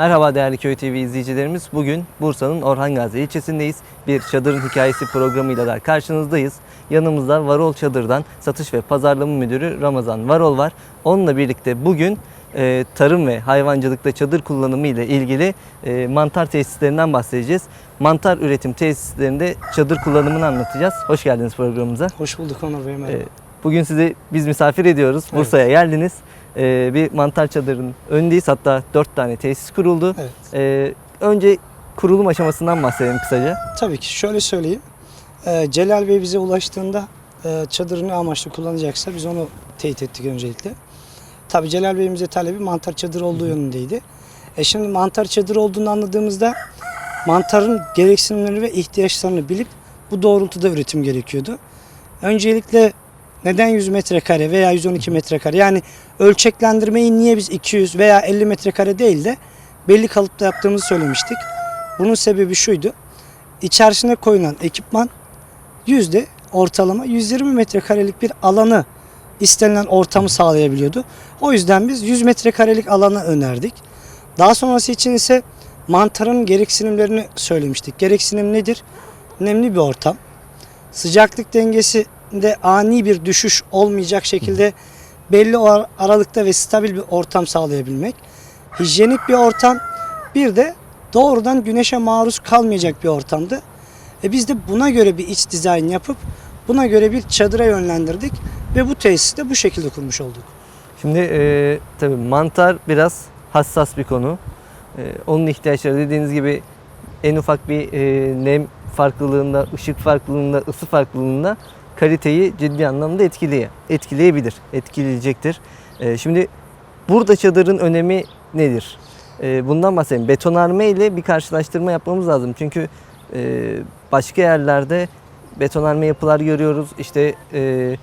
Merhaba değerli Köy TV izleyicilerimiz. Bugün Bursa'nın Orhan Gazi ilçesindeyiz. Bir çadırın hikayesi programıyla da karşınızdayız. Yanımızda Varol Çadır'dan satış ve pazarlama müdürü Ramazan Varol var. Onunla birlikte bugün e, tarım ve hayvancılıkta çadır kullanımı ile ilgili e, mantar tesislerinden bahsedeceğiz. Mantar üretim tesislerinde çadır kullanımını anlatacağız. Hoş geldiniz programımıza. Hoş bulduk Onur Bey merhaba. E, bugün sizi biz misafir ediyoruz. Bursa'ya geldiniz. E, bir mantar çadırın önündeyiz. Hatta 4 tane tesis kuruldu. Evet. Ee, önce kurulum aşamasından bahsedelim kısaca. Tabii ki şöyle söyleyeyim. Ee, Celal Bey bize ulaştığında e, çadırı ne amaçlı kullanacaksa biz onu teyit ettik öncelikle. Tabii Celal Bey'in bize talebi mantar çadırı olduğu yönündeydi. E şimdi mantar çadırı olduğunu anladığımızda mantarın gereksinimlerini ve ihtiyaçlarını bilip bu doğrultuda üretim gerekiyordu. Öncelikle neden 100 metrekare veya 112 metrekare yani ölçeklendirmeyi niye biz 200 veya 50 metrekare değil de belli kalıpta yaptığımızı söylemiştik. Bunun sebebi şuydu. İçerisine koyulan ekipman yüzde ortalama 120 metrekarelik bir alanı istenilen ortamı sağlayabiliyordu. O yüzden biz 100 metrekarelik alanı önerdik. Daha sonrası için ise mantarın gereksinimlerini söylemiştik. Gereksinim nedir? Nemli bir ortam. Sıcaklık dengesinde ani bir düşüş olmayacak şekilde belli aralıkta ve stabil bir ortam sağlayabilmek. Hijyenik bir ortam. Bir de doğrudan güneşe maruz kalmayacak bir ortamdı. E biz de buna göre bir iç dizayn yapıp buna göre bir çadıra yönlendirdik ve bu tesisi de bu şekilde kurmuş olduk. Şimdi e, tabii mantar biraz hassas bir konu. E, onun ihtiyaçları dediğiniz gibi en ufak bir e, nem farklılığında, ışık farklılığında, ısı farklılığında kaliteyi ciddi anlamda etkileye, etkileyebilir, etkileyecektir. E, şimdi burada çadırın önemi nedir? E, bundan bahsedelim. Betonarme ile bir karşılaştırma yapmamız lazım. Çünkü e, başka yerlerde betonarme yapılar görüyoruz. İşte e,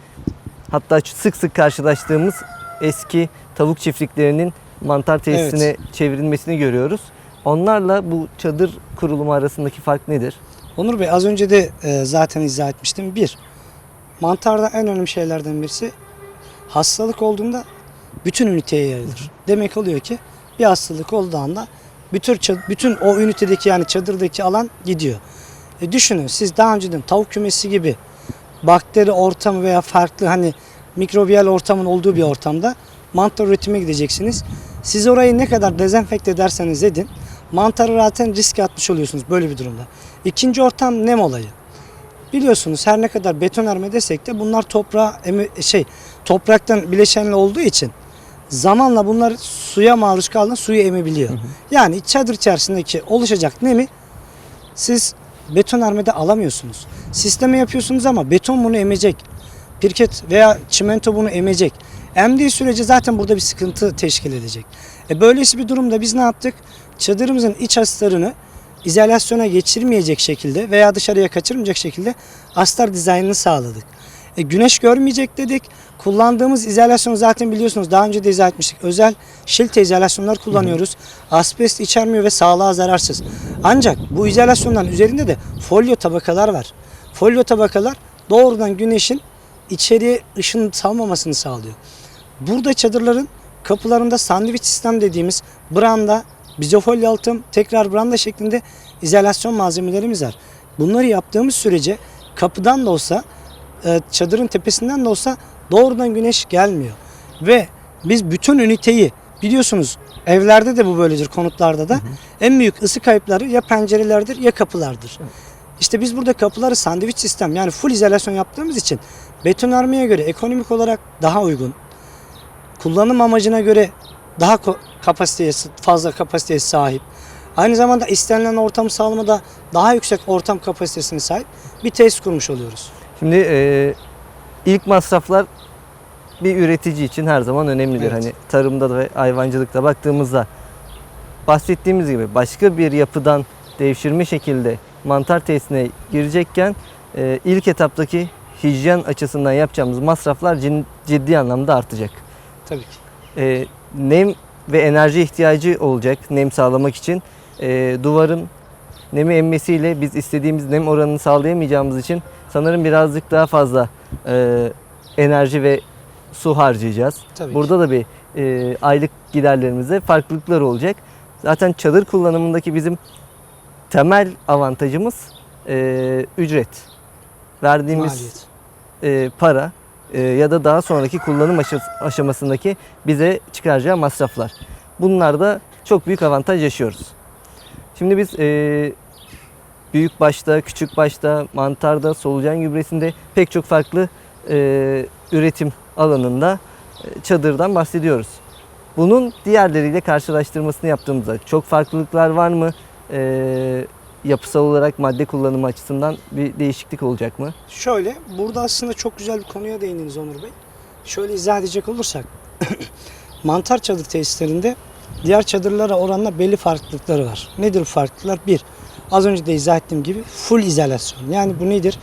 hatta sık sık karşılaştığımız eski tavuk çiftliklerinin mantar tesisine çevrilmesini görüyoruz. Onlarla bu çadır kurulumu arasındaki fark nedir? Onur Bey az önce de e, zaten izah etmiştim. Bir, mantarda en önemli şeylerden birisi hastalık olduğunda bütün üniteye yayılır. Demek oluyor ki bir hastalık olduğu anda bütün, bütün o ünitedeki yani çadırdaki alan gidiyor. E düşünün siz daha önceden tavuk kümesi gibi bakteri ortamı veya farklı hani mikrobiyal ortamın olduğu bir ortamda mantar üretime gideceksiniz. Siz orayı ne kadar dezenfekte ederseniz edin mantarı zaten riske atmış oluyorsunuz böyle bir durumda. İkinci ortam nem olayı. Biliyorsunuz her ne kadar betonarme desek de bunlar toprağa şey topraktan bileşenli olduğu için zamanla bunlar suya maruz kaldığında suyu emebiliyor. Yani çadır içerisindeki oluşacak nemi siz betonarmede alamıyorsunuz. Sisteme yapıyorsunuz ama beton bunu emecek. Pirket veya çimento bunu emecek. Emdiği sürece zaten burada bir sıkıntı teşkil edecek. E böylesi bir durumda biz ne yaptık? Çadırımızın iç astarını izolasyona geçirmeyecek şekilde veya dışarıya kaçırmayacak şekilde astar dizaynını sağladık. E, güneş görmeyecek dedik. Kullandığımız izolasyonu zaten biliyorsunuz daha önce de izah etmiştik. Özel şilte izolasyonlar kullanıyoruz. Asbest içermiyor ve sağlığa zararsız. Ancak bu izolasyonların üzerinde de folyo tabakalar var. Folyo tabakalar doğrudan güneşin içeriye ışın salmamasını sağlıyor. Burada çadırların kapılarında sandviç sistem dediğimiz branda, bizofolyo yalıtım, tekrar branda şeklinde izolasyon malzemelerimiz var. Bunları yaptığımız sürece kapıdan da olsa, e, çadırın tepesinden de olsa doğrudan güneş gelmiyor. Ve biz bütün üniteyi biliyorsunuz evlerde de bu böyledir konutlarda da en büyük ısı kayıpları ya pencerelerdir ya kapılardır. İşte biz burada kapıları sandviç sistem yani full izolasyon yaptığımız için betonarmeye göre ekonomik olarak daha uygun. Kullanım amacına göre daha kapasiteye fazla kapasiteye sahip. Aynı zamanda istenilen ortamı sağlamada daha yüksek ortam kapasitesine sahip bir tesis kurmuş oluyoruz. Şimdi e, ilk masraflar bir üretici için her zaman önemlidir. Evet. Hani tarımda da ve hayvancılıkta baktığımızda bahsettiğimiz gibi başka bir yapıdan devşirme şekilde mantar tesisine girecekken e, ilk etaptaki hijyen açısından yapacağımız masraflar ciddi anlamda artacak. Tabii ki. E, nem ve enerji ihtiyacı olacak nem sağlamak için. E, duvarın nemi emmesiyle biz istediğimiz nem oranını sağlayamayacağımız için sanırım birazcık daha fazla e, enerji ve su harcayacağız. Tabii ki. Burada da bir e, aylık giderlerimizde farklılıklar olacak. Zaten çadır kullanımındaki bizim temel avantajımız e, ücret. Verdiğimiz Maliyet. e, para ya da daha sonraki kullanım aşa- aşamasındaki bize çıkaracağı masraflar. Bunlarda çok büyük avantaj yaşıyoruz. Şimdi biz e, büyük başta, küçük başta, mantarda, solucan gübresinde pek çok farklı e, üretim alanında e, çadırdan bahsediyoruz. Bunun diğerleriyle karşılaştırmasını yaptığımızda çok farklılıklar var mı? E, yapısal olarak madde kullanımı açısından bir değişiklik olacak mı? Şöyle, burada aslında çok güzel bir konuya değindiniz Onur Bey. Şöyle izah edecek olursak, mantar çadır tesislerinde diğer çadırlara oranla belli farklılıkları var. Nedir bu farklılıklar? Bir, az önce de izah ettiğim gibi full izolasyon. Yani bu nedir?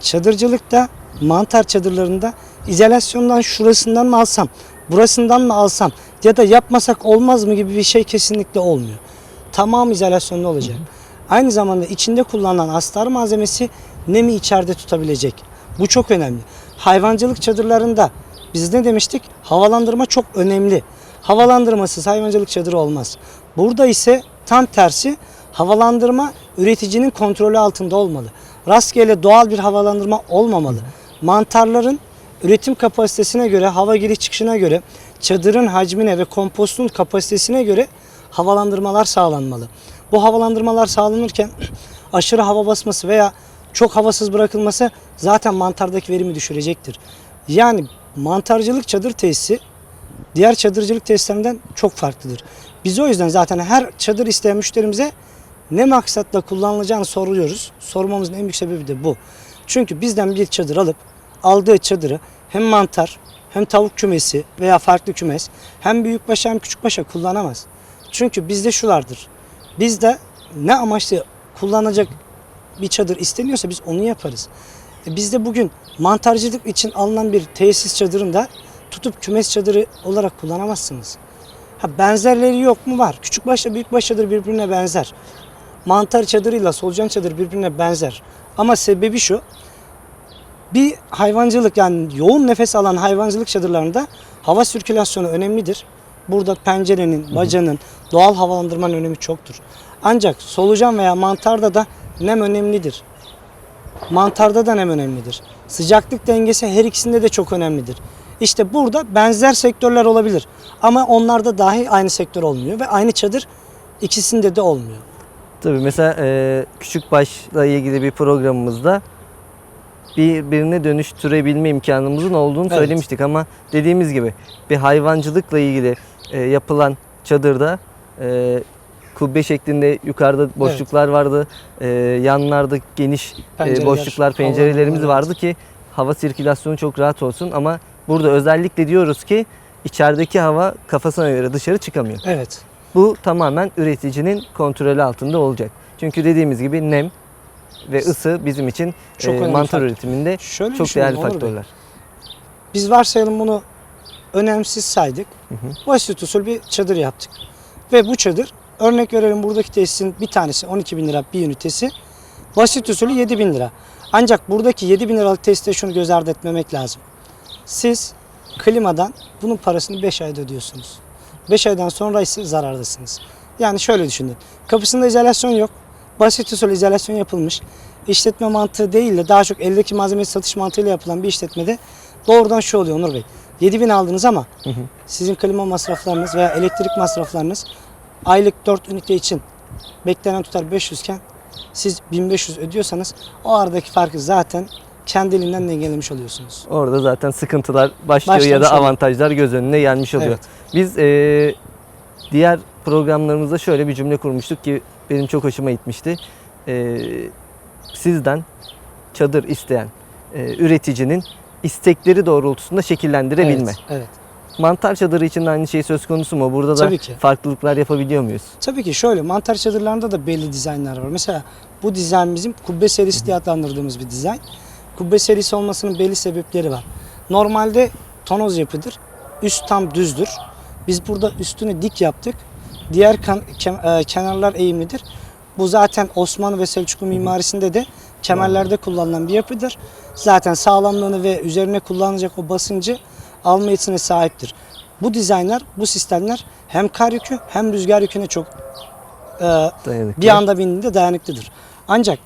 Çadırcılıkta, mantar çadırlarında izolasyondan şurasından mı alsam, burasından mı alsam ya da yapmasak olmaz mı gibi bir şey kesinlikle olmuyor. Tamam izolasyonlu olacak. Aynı zamanda içinde kullanılan astar malzemesi nemi içeride tutabilecek. Bu çok önemli. Hayvancılık çadırlarında biz ne demiştik? Havalandırma çok önemli. Havalandırmasız hayvancılık çadırı olmaz. Burada ise tam tersi havalandırma üreticinin kontrolü altında olmalı. Rastgele doğal bir havalandırma olmamalı. Mantarların üretim kapasitesine göre, hava giriş çıkışına göre, çadırın hacmine ve kompostun kapasitesine göre havalandırmalar sağlanmalı. Bu havalandırmalar sağlanırken aşırı hava basması veya çok havasız bırakılması zaten mantardaki verimi düşürecektir. Yani mantarcılık çadır tesisi diğer çadırcılık tesislerinden çok farklıdır. Biz o yüzden zaten her çadır isteyen müşterimize ne maksatla kullanılacağını soruyoruz. Sormamızın en büyük sebebi de bu. Çünkü bizden bir çadır alıp aldığı çadırı hem mantar hem tavuk kümesi veya farklı kümes hem büyükbaşa hem küçükbaşa kullanamaz. Çünkü bizde şu vardır. Bizde ne amaçlı kullanacak bir çadır isteniyorsa biz onu yaparız. E bizde bugün mantarcılık için alınan bir tesis çadırında tutup kümes çadırı olarak kullanamazsınız. Ha benzerleri yok mu? Var. Küçük başla büyük baş çadır birbirine benzer. Mantar çadırıyla solucan çadır birbirine benzer. Ama sebebi şu. Bir hayvancılık yani yoğun nefes alan hayvancılık çadırlarında hava sirkülasyonu önemlidir. Burada pencerenin, bacanın, doğal havalandırmanın önemi çoktur. Ancak solucan veya mantarda da nem önemlidir. Mantarda da nem önemlidir. Sıcaklık dengesi her ikisinde de çok önemlidir. İşte burada benzer sektörler olabilir. Ama onlarda dahi aynı sektör olmuyor ve aynı çadır ikisinde de olmuyor. Tabii mesela e, küçük başla ilgili bir programımızda birbirine dönüştürebilme imkanımızın olduğunu Evet. söylemiştik ama dediğimiz gibi bir hayvancılıkla ilgili e, yapılan çadırda e, kubbe şeklinde yukarıda boşluklar vardı. E, yanlarda geniş e, boşluklar, pencerelerimiz havalandırma, vardı ki hava sirkülasyonu çok rahat olsun ama burada özellikle diyoruz ki içerideki hava kafasına göre dışarı çıkamıyor. Evet. Bu tamamen üreticinin kontrolü altında olacak. Çünkü dediğimiz gibi nem ve ısı bizim için Çok e, mantar faktör. üretiminde Şöyle çok değerli faktörler. Biz varsayalım bunu önemsiz saydık. Hı. Basit usul bir çadır yaptık. Ve bu çadır örnek verelim buradaki tesisin bir tanesi 12 bin lira bir ünitesi. Basit usulü 7 bin lira. Ancak buradaki 7 bin liralık tesiste şunu göz ardı etmemek lazım. Siz klimadan bunun parasını 5 ayda ödüyorsunuz. 5 aydan sonra ise zarardasınız. Yani şöyle düşünün. Kapısında izolasyon yok. Basit usul izolasyon yapılmış. İşletme mantığı değil de daha çok eldeki malzemeyi satış mantığıyla yapılan bir işletmede doğrudan şu oluyor Onur Bey. 7000 aldınız ama sizin klima masraflarınız veya elektrik masraflarınız aylık 4 ünite için beklenen tutar 500 iken siz 1500 ödüyorsanız o aradaki farkı zaten kendiliğinden dengelemiş oluyorsunuz. Orada zaten sıkıntılar başlıyor ya Başlamış da oluyor. avantajlar göz önüne gelmiş oluyor. Evet. Biz e, diğer programlarımızda şöyle bir cümle kurmuştuk ki benim çok hoşuma gitmişti. E, sizden çadır isteyen e, üreticinin istekleri doğrultusunda şekillendirebilme. Evet, evet. Mantar çadırı için de aynı şey söz konusu mu? Burada da Tabii ki. farklılıklar yapabiliyor muyuz? Tabii ki şöyle mantar çadırlarında da belli dizaynlar var. Mesela bu dizayn bizim kubbe serisi diye adlandırdığımız bir dizayn. Kubbe serisi olmasının belli sebepleri var. Normalde tonoz yapıdır. Üst tam düzdür. Biz burada üstünü dik yaptık. Diğer kan- kem- e, kenarlar eğimlidir. Bu zaten Osmanlı ve Selçuklu mimarisinde de kemerlerde kullanılan bir yapıdır. Zaten sağlamlığını ve üzerine kullanılacak o basıncı alma yetisine sahiptir. Bu dizaynlar, bu sistemler hem kar yükü hem rüzgar yüküne çok e, Dayanıklı. bir anda bindiğinde dayanıklıdır. Ancak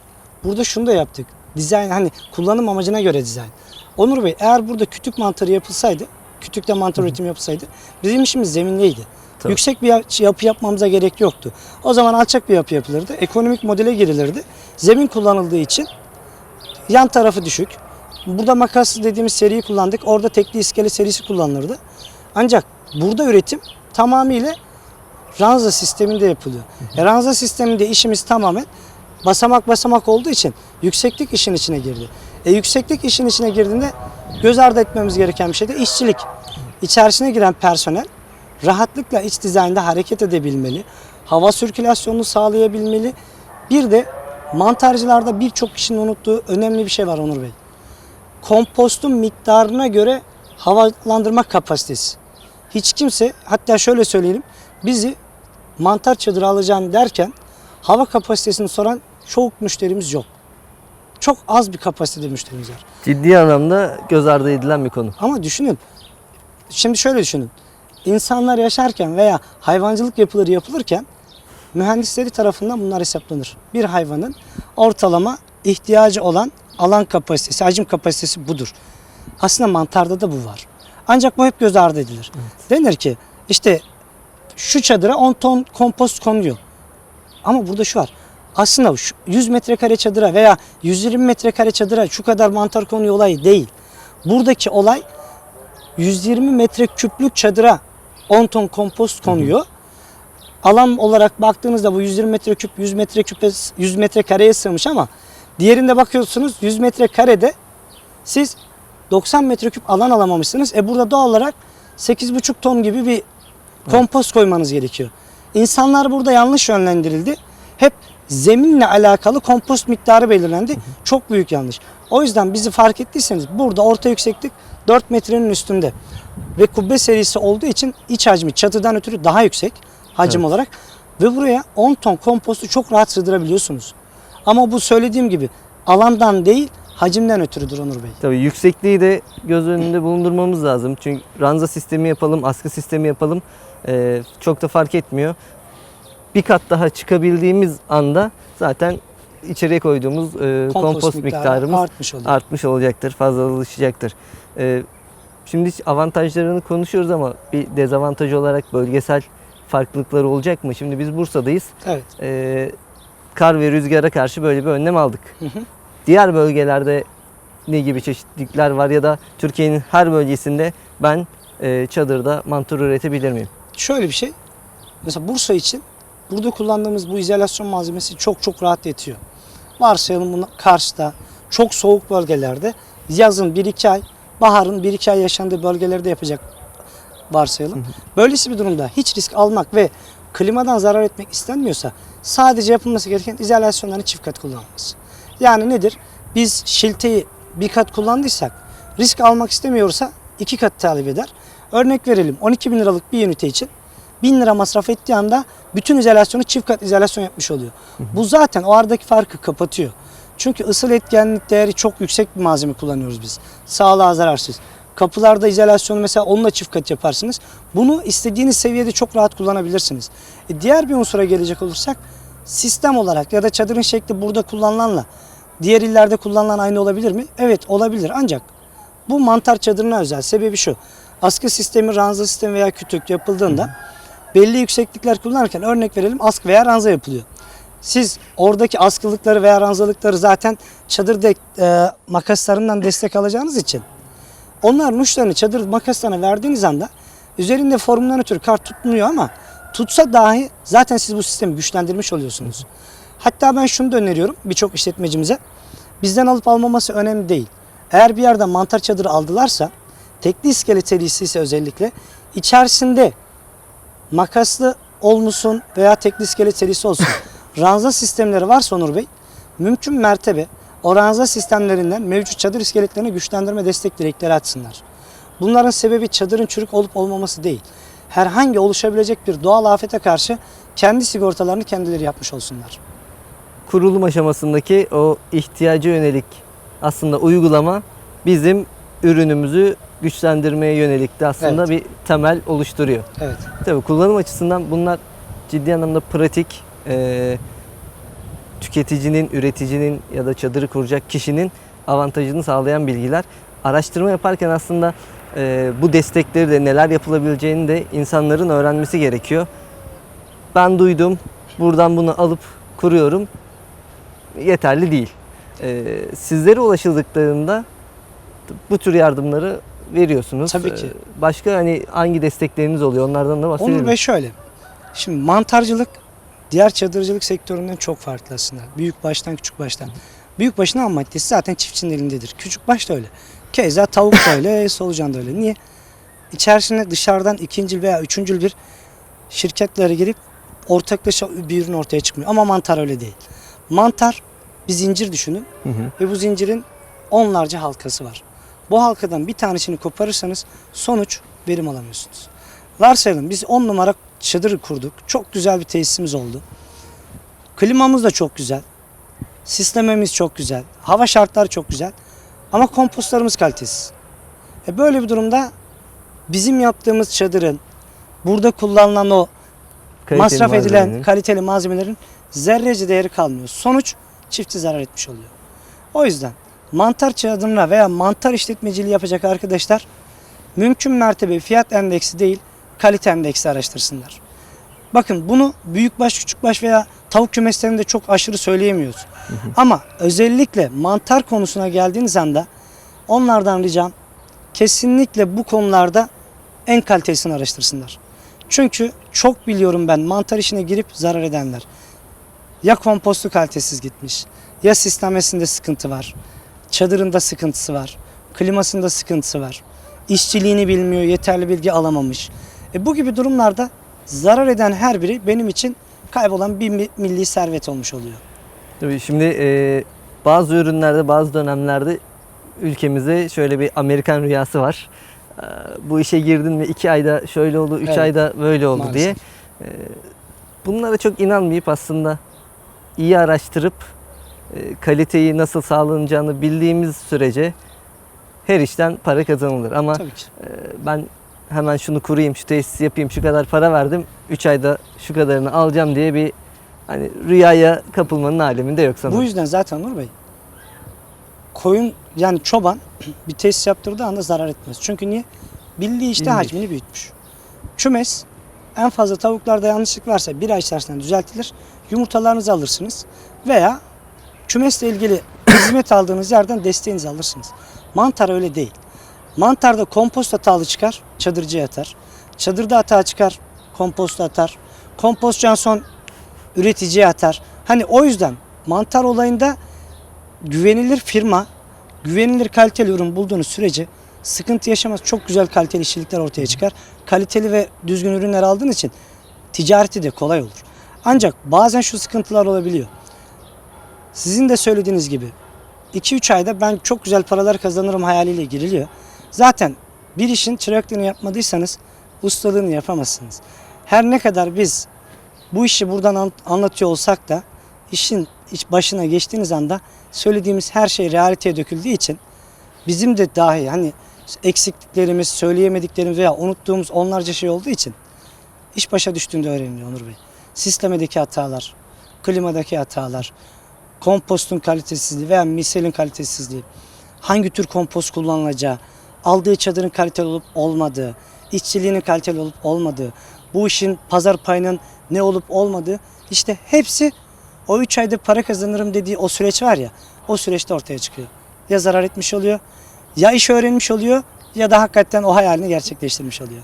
burada şunu da yaptık. Dizayn hani kullanım amacına göre dizayn. Onur Bey eğer burada kütük mantarı yapılsaydı, kütükte mantar üretimi yapılsaydı bizim işimiz zemindeydi. Tabii. Yüksek bir ya- yapı yapmamıza gerek yoktu. O zaman alçak bir yapı yapılırdı. Ekonomik modele girilirdi. Zemin kullanıldığı için yan tarafı düşük. Burada makas dediğimiz seriyi kullandık. Orada tekli iskele serisi kullanılırdı. Ancak burada üretim tamamıyla ranza sisteminde yapılıyor. E, ranza sisteminde işimiz tamamen basamak basamak olduğu için yükseklik işin içine girdi. E, yükseklik işin içine girdiğinde göz ardı etmemiz gereken bir şey de işçilik. İçerisine giren personel rahatlıkla iç dizaynda hareket edebilmeli. Hava sirkülasyonunu sağlayabilmeli. Bir de mantarcılarda birçok kişinin unuttuğu önemli bir şey var Onur Bey. Kompostun miktarına göre havalandırma kapasitesi. Hiç kimse hatta şöyle söyleyelim bizi mantar çadırı alacağım derken hava kapasitesini soran çok müşterimiz yok. Çok az bir kapasitede müşterimiz var. Ciddi anlamda göz ardı edilen bir konu. Ama düşünün. Şimdi şöyle düşünün. İnsanlar yaşarken veya hayvancılık yapıları yapılırken mühendisleri tarafından bunlar hesaplanır. Bir hayvanın ortalama ihtiyacı olan alan kapasitesi, hacim kapasitesi budur. Aslında mantarda da bu var. Ancak bu hep göz ardı edilir. Denir ki işte şu çadıra 10 ton kompost konuyor. Ama burada şu var. Aslında şu 100 metrekare çadıra veya 120 metrekare çadıra şu kadar mantar konuyor olay değil. Buradaki olay 120 metre küplük çadıra 10 ton kompost konuyor. Alan olarak baktığınızda bu 120 metre küp 100 metre küpe 100 metre kareye sığmış ama diğerinde bakıyorsunuz 100 metre karede siz 90 metreküp alan alamamışsınız. E burada doğal olarak 8,5 ton gibi bir kompost koymanız gerekiyor. İnsanlar burada yanlış yönlendirildi. Hep zeminle alakalı kompost miktarı belirlendi. Çok büyük yanlış. O yüzden bizi fark ettiyseniz burada orta yükseklik 4 metrenin üstünde. Ve kubbe serisi olduğu için iç hacmi çatıdan ötürü daha yüksek hacim Evet. olarak. Ve buraya 10 ton kompostu çok rahat sığdırabiliyorsunuz. Ama bu söylediğim gibi alandan değil hacimden ötürüdür Onur Bey. Tabii yüksekliği de göz önünde bulundurmamız lazım. Çünkü ranza sistemi yapalım, askı sistemi yapalım eee, çok da fark etmiyor. Bir kat daha çıkabildiğimiz anda zaten içeriye koyduğumuz eee, kompost, miktarımız artmış oluyor. artmış olacaktır, fazlalaşacaktır. Ee, şimdi avantajlarını konuşuyoruz ama bir dezavantaj olarak bölgesel farklılıkları olacak mı? Şimdi biz Bursa'dayız. Evet. Ee, kar ve rüzgara karşı böyle bir önlem aldık. Hı hı. Diğer bölgelerde ne gibi çeşitlilikler var ya da Türkiye'nin her bölgesinde ben e, çadırda mantar üretebilir miyim? Şöyle bir şey. Mesela Bursa için burada kullandığımız bu izolasyon malzemesi çok çok rahat yetiyor. Varsayalım bunu Kars'ta çok soğuk bölgelerde yazın 1-2 ay, baharın 1-2 ay yaşandığı bölgelerde yapacak varsayalım. Böylesi bir durumda hiç risk almak ve klimadan zarar etmek istenmiyorsa sadece yapılması gereken izolasyonların çift kat kullanılması. Yani nedir? Biz şilteyi bir kat kullandıysak risk almak istemiyorsa iki kat talep eder. Örnek verelim 12 bin liralık bir ünite için 1000 lira masraf ettiği anda bütün izolasyonu çift kat izolasyon yapmış oluyor. Bu zaten o aradaki farkı kapatıyor. Çünkü ısıl etkenlik değeri çok yüksek bir malzeme kullanıyoruz biz. Sağlığa zararsız. Kapılarda izolasyonu mesela onunla çift kat yaparsınız. Bunu istediğiniz seviyede çok rahat kullanabilirsiniz. E diğer bir unsura gelecek olursak sistem olarak ya da çadırın şekli burada kullanılanla diğer illerde kullanılan aynı olabilir mi? Evet olabilir ancak bu mantar çadırına özel. Sebebi şu. Askı sistemi, ranza sistemi veya kütük yapıldığında belli yükseklikler kullanırken örnek verelim askı veya ranza yapılıyor. Siz oradaki askılıkları veya ranzalıkları zaten çadır de, e, makaslarından destek alacağınız için onların uçlarını çadır makaslarına verdiğiniz anda üzerinde formundan ötürü kar tutmuyor ama tutsa dahi zaten siz bu sistemi güçlendirmiş oluyorsunuz. Hatta ben şunu da öneriyorum birçok işletmecimize. Bizden alıp almaması önemli değil. Eğer bir yerden mantar çadırı aldılarsa tekli iskelet serisi ise özellikle içerisinde makaslı olmuşsun veya tekli iskelet serisi olsun. ranza sistemleri varsa Onur Bey mümkün mertebe o ranza sistemlerinden mevcut çadır iskeletlerini güçlendirme destek dilekleri açsınlar. Bunların sebebi çadırın çürük olup olmaması değil. Herhangi oluşabilecek bir doğal afete karşı kendi sigortalarını kendileri yapmış olsunlar. Kurulum aşamasındaki o ihtiyaca yönelik aslında uygulama bizim ürünümüzü güçlendirmeye yönelik de aslında Evet. bir temel oluşturuyor. Evet. Tabii kullanım açısından bunlar ciddi anlamda pratik, e, tüketicinin, üreticinin ya da çadırı kuracak kişinin avantajını sağlayan bilgiler. Araştırma yaparken aslında e, bu destekleri de neler yapılabileceğini de insanların öğrenmesi gerekiyor. Ben duydum, buradan bunu alıp kuruyorum. Yeterli değil. E, sizlere ulaşıldıklarında bu tür yardımları veriyorsunuz. Tabii ki. E, Başka hani hangi destekleriniz oluyor? Onlardan da bahsedelim. Onur Bey şöyle. Şimdi mantarcılık diğer çadırcılık sektöründen çok farklı aslında. Büyük baştan küçük baştan. Büyük başın ham maddesi zaten çiftçinin elindedir. Küçük baş da öyle. Keza tavuk da öyle, solucan da öyle. Niye? İçerisine dışarıdan ikinci veya üçüncül bir şirketlere girip ortaklaşa bir ürün ortaya çıkmıyor. Ama mantar öyle değil. Mantar bir zincir düşünün Hı hı. ve bu zincirin onlarca halkası var. Bu halkadan bir tanesini koparırsanız sonuç verim alamıyorsunuz. Varsayalım biz 10 numara çadır kurduk. Çok güzel bir tesisimiz oldu. Klimamız da çok güzel. Sistemimiz çok güzel. Hava şartları çok güzel. Ama kompostlarımız kalitesiz. E böyle bir durumda bizim yaptığımız çadırın burada kullanılan o Kaliteli masraf edilen kaliteli malzemelerin zerrece değeri kalmıyor. Sonuç çiftçi zarar etmiş oluyor. O yüzden mantar çadırına veya mantar işletmeciliği yapacak arkadaşlar mümkün mertebe fiyat endeksi değil kalite endeksi araştırsınlar. Bakın bunu büyükbaş, küçükbaş veya tavuk kümeslerinde çok aşırı söyleyemiyoruz. Ama özellikle mantar konusuna geldiğiniz anda onlardan ricam kesinlikle bu konularda en kalitesini araştırsınlar. Çünkü çok biliyorum ben mantar işine girip zarar edenler. Ya kompostu kalitesiz gitmiş, ya sistemesinde sıkıntı var, çadırında sıkıntısı var, klimasında sıkıntısı var, işçiliğini bilmiyor, yeterli bilgi alamamış. E bu gibi durumlarda zarar eden her biri benim için kaybolan bir mi- milli servet olmuş oluyor. Tabii şimdi e, bazı ürünlerde bazı dönemlerde ülkemizde şöyle bir Amerikan rüyası var. E, bu işe girdin mi iki ayda şöyle oldu, üç Evet. ayda böyle oldu Maalesef. diye. E, bunlara çok inanmayıp aslında iyi araştırıp e, kaliteyi nasıl sağlanacağını bildiğimiz sürece her işten para kazanılır. Ama Tabii ki. e, ben hemen şunu kurayım, şu tesisi yapayım, şu kadar para verdim, 3 ayda şu kadarını alacağım diye bir hani rüyaya kapılmanın aleminde yok sanırım. Bu yüzden zaten Nur Bey koyun yani çoban bir tesis yaptırdığı anda zarar etmez. Çünkü niye? Bildiği işte Bilmiş. hacmini büyütmüş. Kümes en fazla tavuklarda yanlışlık varsa bir ay içerisinde düzeltilir. Yumurtalarınızı alırsınız veya kümesle ilgili hizmet aldığınız yerden desteğinizi alırsınız. Mantar öyle değil. Mantarda kompost hatalı çıkar, çadırcıya atar. Çadırda hata çıkar, kompost atar. Kompostçu en son üreticiye atar. Hani o yüzden mantar olayında güvenilir firma, güvenilir kaliteli ürün bulduğunuz sürece sıkıntı yaşamaz. Çok güzel kaliteli işçilikler ortaya çıkar. Kaliteli ve düzgün ürünler aldığın için ticareti de kolay olur. Ancak bazen şu sıkıntılar olabiliyor. Sizin de söylediğiniz gibi 2-3 ayda ben çok güzel paralar kazanırım hayaliyle giriliyor. Zaten bir işin çıraklığını yapmadıysanız ustalığını yapamazsınız. Her ne kadar biz bu işi buradan an- anlatıyor olsak da işin iç başına geçtiğiniz anda söylediğimiz her şey realiteye döküldüğü için bizim de dahi hani eksikliklerimiz, söyleyemediklerimiz veya unuttuğumuz onlarca şey olduğu için iş başa düştüğünde öğreniliyor Onur Bey. Sistemedeki hatalar, klimadaki hatalar, kompostun kalitesizliği veya miselin kalitesizliği, hangi tür kompost kullanılacağı, aldığı çadırın kaliteli olup olmadığı, işçiliğinin kaliteli olup olmadığı, bu işin pazar payının ne olup olmadığı işte hepsi o 3 ayda para kazanırım dediği o süreç var ya o süreçte ortaya çıkıyor. Ya zarar etmiş oluyor ya iş öğrenmiş oluyor ya da hakikaten o hayalini gerçekleştirmiş oluyor.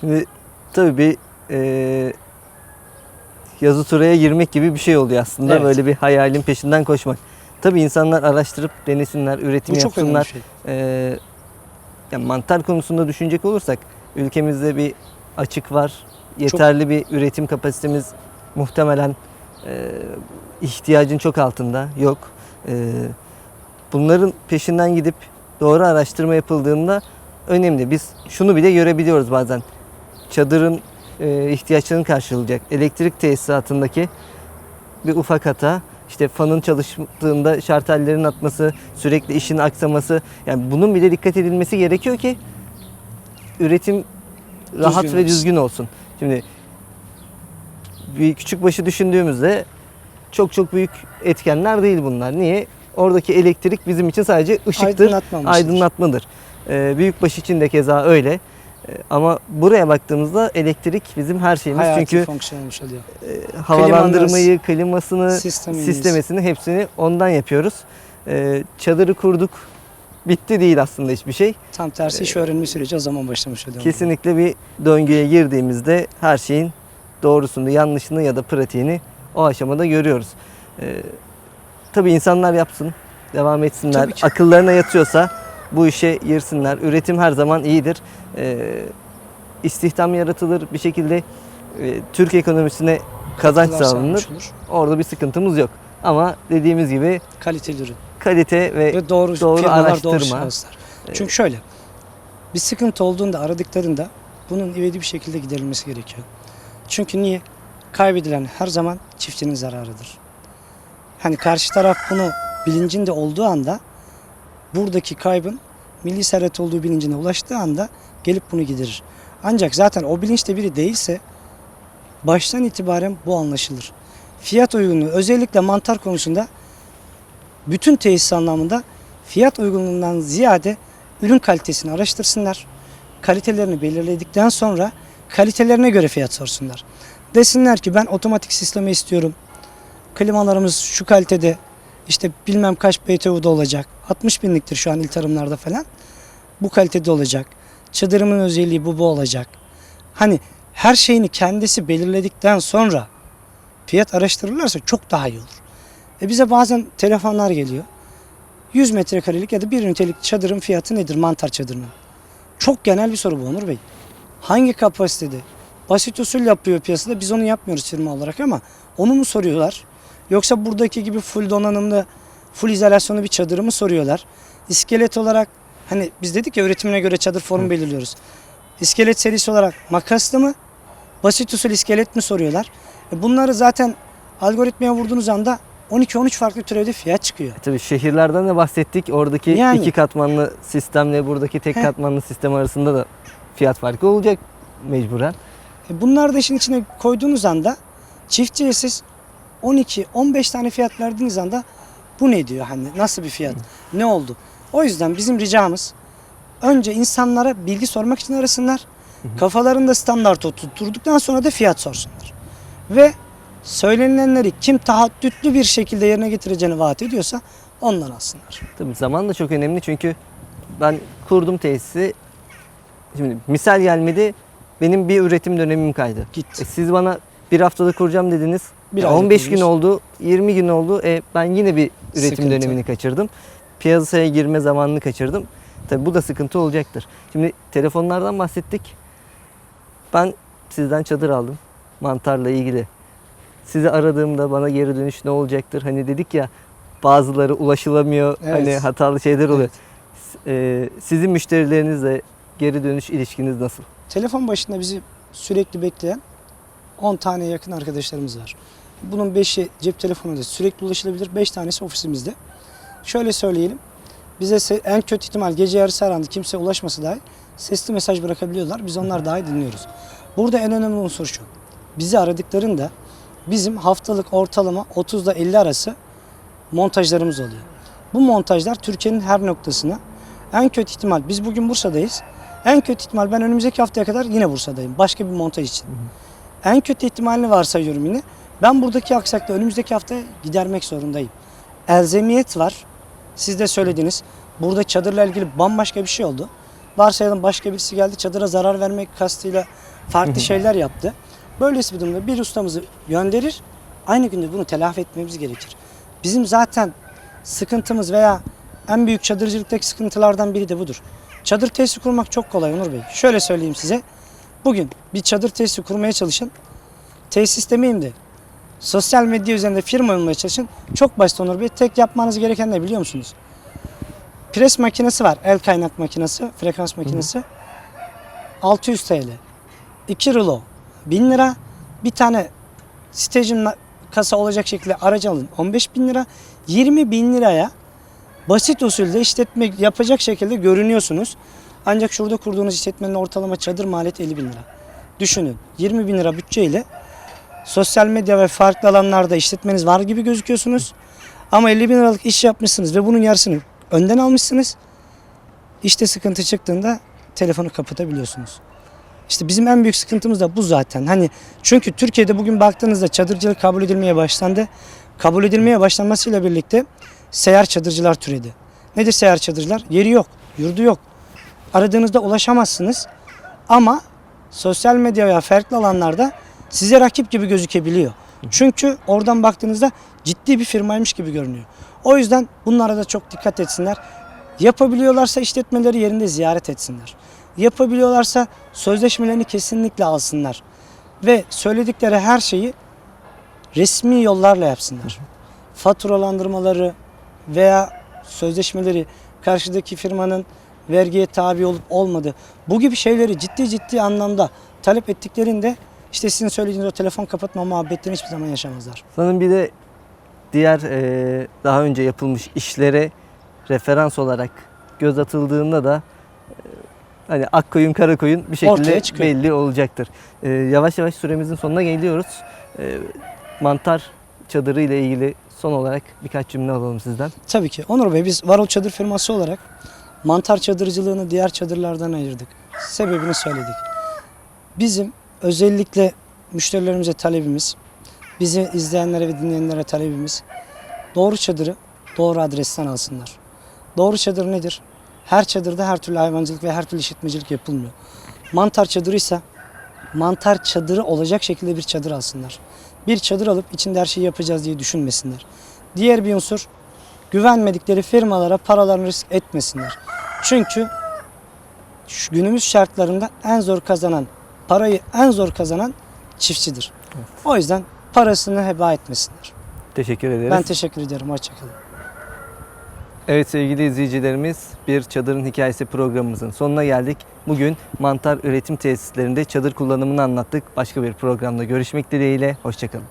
Şimdi tabii bir e, yazı turaya girmek gibi bir şey oluyor aslında. Evet. Böyle bir hayalin peşinden koşmak. Tabii insanlar araştırıp denesinler, üretim Bu çok önemli bir yapsınlar. şey. E, yani mantar konusunda düşünecek olursak ülkemizde bir açık var. Yeterli bir üretim kapasitemiz muhtemelen e, ihtiyacın çok altında yok. E, bunların peşinden gidip doğru araştırma yapıldığında önemli. Biz şunu bile görebiliyoruz bazen. Çadırın e, ihtiyaçlarını karşılayacak elektrik tesisatındaki bir ufak hata işte fanın çalıştığında şartellerin atması, sürekli işin aksaması yani bunun bile dikkat edilmesi gerekiyor ki üretim rahat Düzgün ve düzgün olsun. Şimdi bir küçük başı düşündüğümüzde çok çok büyük etkenler değil bunlar. Niye? Oradaki elektrik bizim için sadece ışıktır, aydınlatmadır. Ee, büyükbaş için de keza öyle. Ee, ama buraya baktığımızda elektrik bizim her şeyimiz. Hayati Çünkü oluyor. e, havalandırmayı, klimasını, Sistemimiz. sistemesini hepsini ondan yapıyoruz. Ee, çadırı kurduk. Bitti değil aslında hiçbir şey. Tam tersi iş öğrenme süreci o zaman başlamış oluyor. Kesinlikle bir döngüye girdiğimizde her şeyin doğrusunu, yanlışını ya da pratiğini o aşamada görüyoruz. Ee, tabii insanlar yapsın, devam etsinler. Akıllarına yatıyorsa bu işe girsinler. Üretim her zaman iyidir. Ee, istihdam yaratılır bir şekilde e, Türk ekonomisine kazanç sağlanır. olur. Orada bir sıkıntımız yok. Ama dediğimiz gibi Kaliteli ürün. kalite ve Ve doğru, doğru firmalar, doğru araştırma. şahıslar. Çünkü şöyle, bir sıkıntı olduğunda aradıklarında bunun ivedi bir şekilde giderilmesi gerekiyor. Çünkü niye? Kaybedilen her zaman çiftçinin zararıdır. Hani karşı taraf bunu bilincinde olduğu anda buradaki kaybın milli servet olduğu bilincine ulaştığı anda gelip bunu giderir. Ancak zaten o bilinçte biri değilse baştan itibaren bu anlaşılır. Fiyat uygunluğu özellikle mantar konusunda bütün tesis anlamında fiyat uygunluğundan ziyade ürün kalitesini araştırsınlar. Kalitelerini belirledikten sonra kalitelerine göre fiyat sorsunlar. Desinler ki ben otomatik sistemi istiyorum. Klimalarımız şu kalitede işte bilmem kaç BTU'da olacak. 60 binliktir şu an il tarımlarda falan. Bu kalitede olacak. Çadırımın özelliği bu bu olacak. Hani her şeyini kendisi belirledikten sonra fiyat araştırırlarsa çok daha iyi olur. E bize bazen telefonlar geliyor. 100 metrekarelik ya da bir ünitelik çadırın fiyatı nedir mantar çadırının? Çok genel bir soru bu Onur Bey. Hangi kapasitede? Basit usul yapıyor piyasada. Biz onu yapmıyoruz firma olarak ama onu mu soruyorlar? Yoksa buradaki gibi full donanımlı, full izolasyonlu bir çadırı mı soruyorlar? İskelet olarak hani biz dedik ya üretimine göre çadır formu belirliyoruz. İskelet serisi olarak makaslı mı? Basit usul iskelet mi soruyorlar? E bunları zaten algoritmaya vurduğunuz anda 12-13 farklı türevde fiyat çıkıyor. Tabii şehirlerden de bahsettik. Oradaki Yani. iki katmanlı sistemle buradaki tek Heh. katmanlı sistem arasında da fiyat farkı olacak mecburen. E bunları da işin içine koyduğunuz anda çiftçiye siz 12-15 tane fiyat verdiğiniz anda bu ne diyor hani nasıl bir fiyat ne oldu? O yüzden bizim ricamız önce insanlara bilgi sormak için arasınlar. Kafalarında standart oturturduktan sonra da fiyat sorsunlar. Ve söylenilenleri kim tahaddütlü bir şekilde yerine getireceğini vaat ediyorsa ondan alsınlar. Tabii zaman da çok önemli çünkü ben kurdum tesisi. Şimdi misal gelmedi. Benim bir üretim dönemim kaydı. Gitti. E, siz bana bir haftada kuracağım dediniz. Bir E, ayda 15 gün oldu, 20 gün oldu. E, ben yine bir üretim Sıkıntı. dönemini kaçırdım. Piyasaya girme zamanını kaçırdım. Tabii bu da sıkıntı olacaktır. Şimdi telefonlardan bahsettik. Ben sizden çadır aldım mantarla ilgili. Sizi aradığımda bana geri dönüş ne olacaktır? Hani dedik ya bazıları ulaşılamıyor. Evet. Hani hatalı şeyler oluyor. S- e, sizin müşterilerinizle geri dönüş ilişkiniz nasıl? Telefon başında bizi sürekli bekleyen 10 tane yakın arkadaşlarımız var. Bunun 5'i cep telefonunda sürekli ulaşılabilir. 5 tanesi ofisimizde. Şöyle söyleyelim. Bize en kötü ihtimal gece yarısı arandı kimse ulaşması dahi sesli mesaj bırakabiliyorlar. Biz onlar dahi dinliyoruz. Burada en önemli unsur şu. Bizi aradıklarında bizim haftalık ortalama 30 ile 50 arası montajlarımız oluyor. Bu montajlar Türkiye'nin her noktasına en kötü ihtimal biz bugün Bursa'dayız. En kötü ihtimal ben önümüzdeki haftaya kadar yine Bursa'dayım. Başka bir montaj için. En kötü ihtimalini varsayıyorum yine. Ben buradaki aksaklığı önümüzdeki hafta gidermek zorundayım. Elzemiyet var. Siz de söylediniz. Burada çadırla ilgili bambaşka bir şey oldu. Varsayalım başka birisi geldi çadıra zarar vermek kastıyla farklı şeyler yaptı. Böylesi bir durumda bir ustamızı gönderir. Aynı günde bunu telafi etmemiz gerekir. Bizim zaten sıkıntımız veya en büyük çadırcılıktaki sıkıntılardan biri de budur. Çadır tesisi kurmak çok kolay Onur Bey. Şöyle söyleyeyim size. Bugün bir çadır tesisi kurmaya çalışın. Tesis demeyeyim de sosyal medya üzerinde firma olmaya çalışın. Çok basit Onur Bey. Tek yapmanız gereken ne biliyor musunuz? Pres makinesi var. El kaynak makinesi, frekans makinesi. 600 TL. 2 rulo 1000 lira. Bir tane staging kasa olacak şekilde aracı alın 15 bin lira. 20 bin liraya basit usulde işletme yapacak şekilde görünüyorsunuz. Ancak şurada kurduğunuz işletmenin ortalama çadır maliyeti 50 bin lira. Düşünün 20 bin lira bütçeyle sosyal medya ve farklı alanlarda işletmeniz var gibi gözüküyorsunuz. Ama 50 bin liralık iş yapmışsınız ve bunun yarısını önden almışsınız. İşte sıkıntı çıktığında telefonu kapatabiliyorsunuz. İşte bizim en büyük sıkıntımız da bu zaten. Hani çünkü Türkiye'de bugün baktığınızda çadırcılık kabul edilmeye başlandı. Kabul edilmeye başlanmasıyla birlikte seyyar çadırcılar türedi. Nedir seyyar çadırcılar? Yeri yok, yurdu yok. Aradığınızda ulaşamazsınız. Ama sosyal medya veya farklı alanlarda size rakip gibi gözükebiliyor. Çünkü oradan baktığınızda ciddi bir firmaymış gibi görünüyor. O yüzden bunlara da çok dikkat etsinler. Yapabiliyorlarsa işletmeleri yerinde ziyaret etsinler. Yapabiliyorlarsa sözleşmelerini kesinlikle alsınlar. Ve söyledikleri her şeyi resmi yollarla yapsınlar. Faturalandırmaları veya sözleşmeleri karşıdaki firmanın vergiye tabi olup olmadı. Bu gibi şeyleri ciddi ciddi anlamda talep ettiklerinde işte sizin söylediğiniz o telefon kapatma muhabbetlerini hiçbir zaman yaşamazlar. Sanırım bir de diğer e, daha önce yapılmış işlere referans olarak göz atıldığında da e, hani ak koyun kara koyun bir şekilde çıkıyor. belli olacaktır. E, yavaş yavaş süremizin sonuna geliyoruz. E, mantar çadırı ile ilgili son olarak birkaç cümle alalım sizden. Tabii ki. Onur Bey biz Varol Çadır firması olarak mantar çadırcılığını diğer çadırlardan ayırdık. Sebebini söyledik. Bizim özellikle müşterilerimize talebimiz, bizi izleyenlere ve dinleyenlere talebimiz doğru çadırı doğru adresten alsınlar. Doğru çadır nedir? Her çadırda her türlü hayvancılık ve her türlü işletmecilik yapılmıyor. Mantar çadırı ise mantar çadırı olacak şekilde bir çadır alsınlar. Bir çadır alıp içinde her şeyi yapacağız diye düşünmesinler. Diğer bir unsur güvenmedikleri firmalara paralarını risk etmesinler. Çünkü günümüz şartlarında en zor kazanan, parayı en zor kazanan çiftçidir. O yüzden parasını heba etmesinler. Teşekkür ederiz. Ben teşekkür ederim. Hoşçakalın. Evet sevgili izleyicilerimiz bir çadırın hikayesi programımızın sonuna geldik. Bugün mantar üretim tesislerinde çadır kullanımını anlattık. Başka bir programda görüşmek dileğiyle. Hoşçakalın.